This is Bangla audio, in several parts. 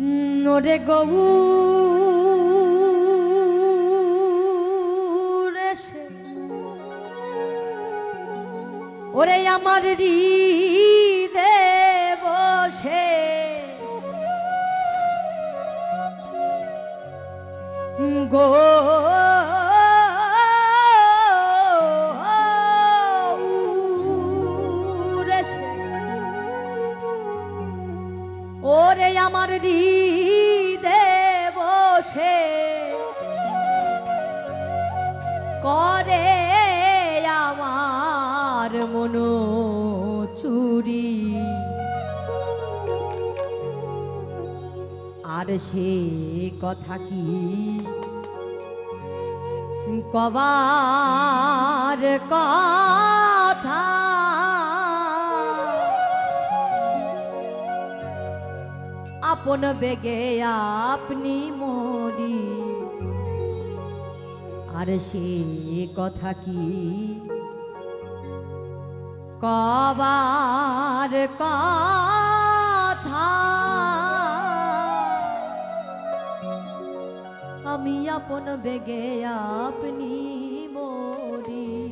ওরে গবু ওরে আমার হৃদে বসে। গো আমার হৃদে বসে করে আমার মন চুরি। আর সে কথা কি? কবার কথা আপন বেগে আপনি মরি। আর সে কথা কি? কবার কথা। আমি আপন বেগে আপনি মরি।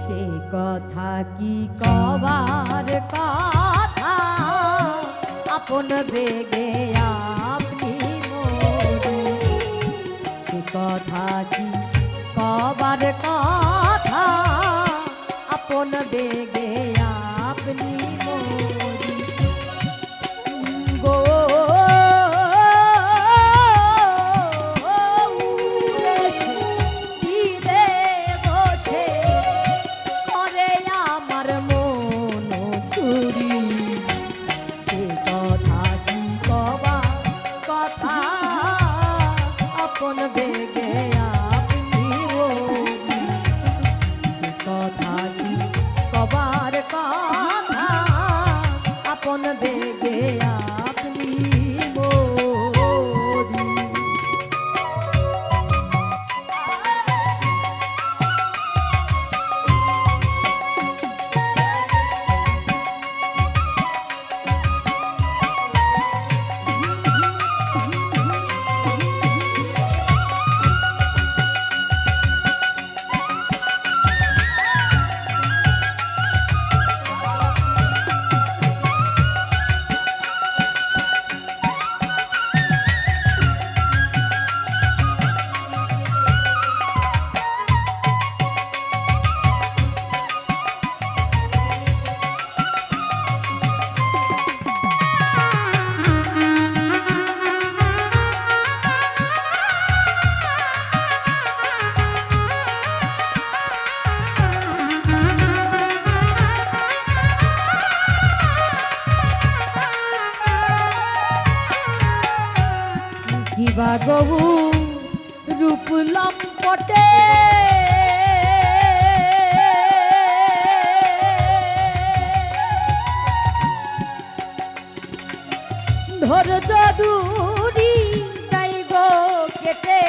সে কথা কি কবার কথা? আপন বেগে আপনি সে কথা কি কবার কথা? আপন বেগে বেগে কিবা গবু রূপ লম্পটে ধৈর্য দূরি তাই গো কেটে।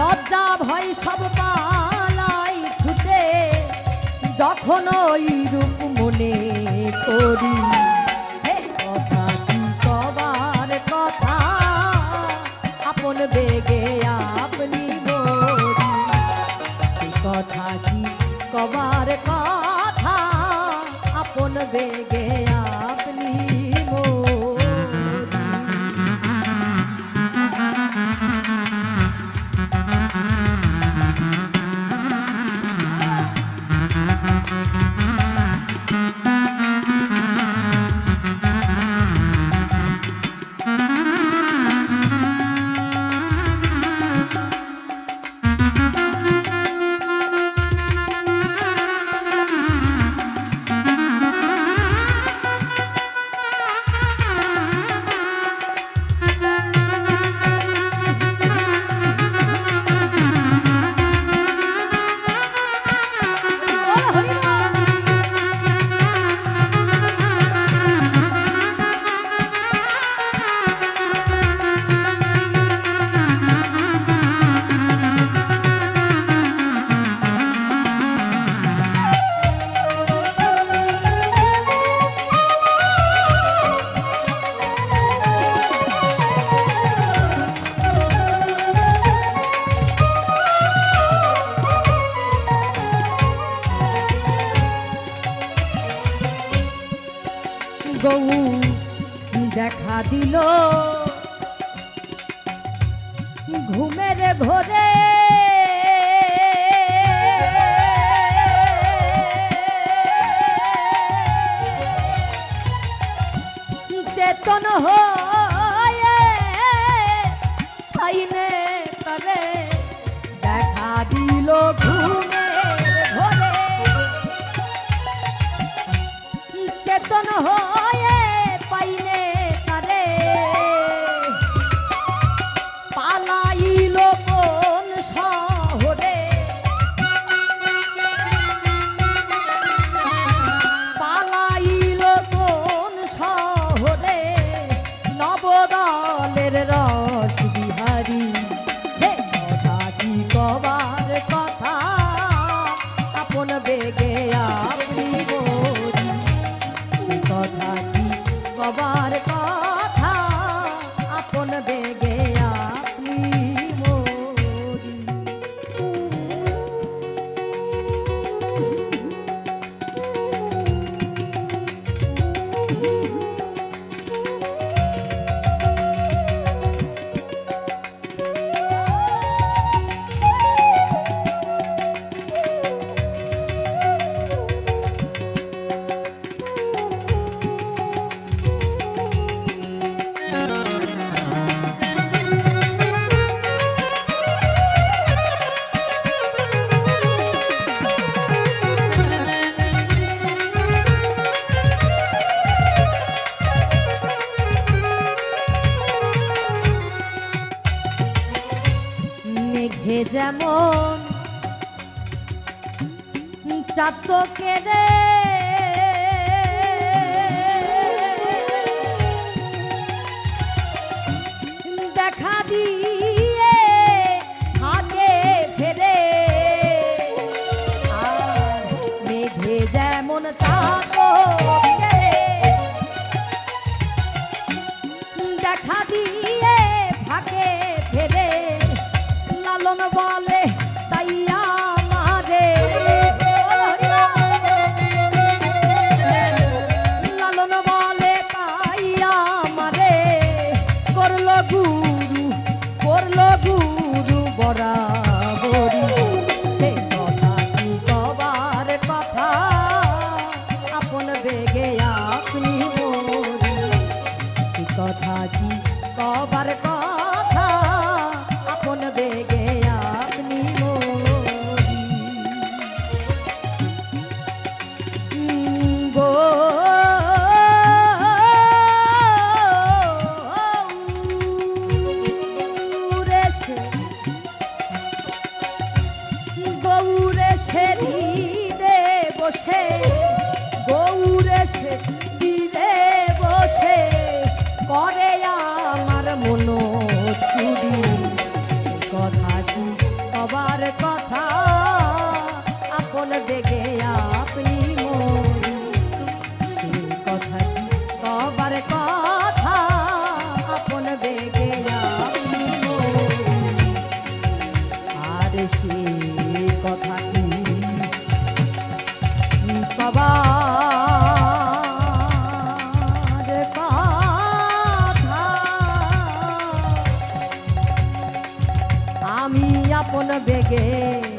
লজ্জা ভয় সব পালাই ছুটে যখন ওই দিল। ঘুমের ঘরে চেতন হইনে তবে দেখা দিল ঘুমের ঘরে। চেতন হয় চাতকে রে দেখা দিই মরা বসে গৌরে সে দিলে বসে করে আমার মন চুরি কবার কথা। আপন বেগে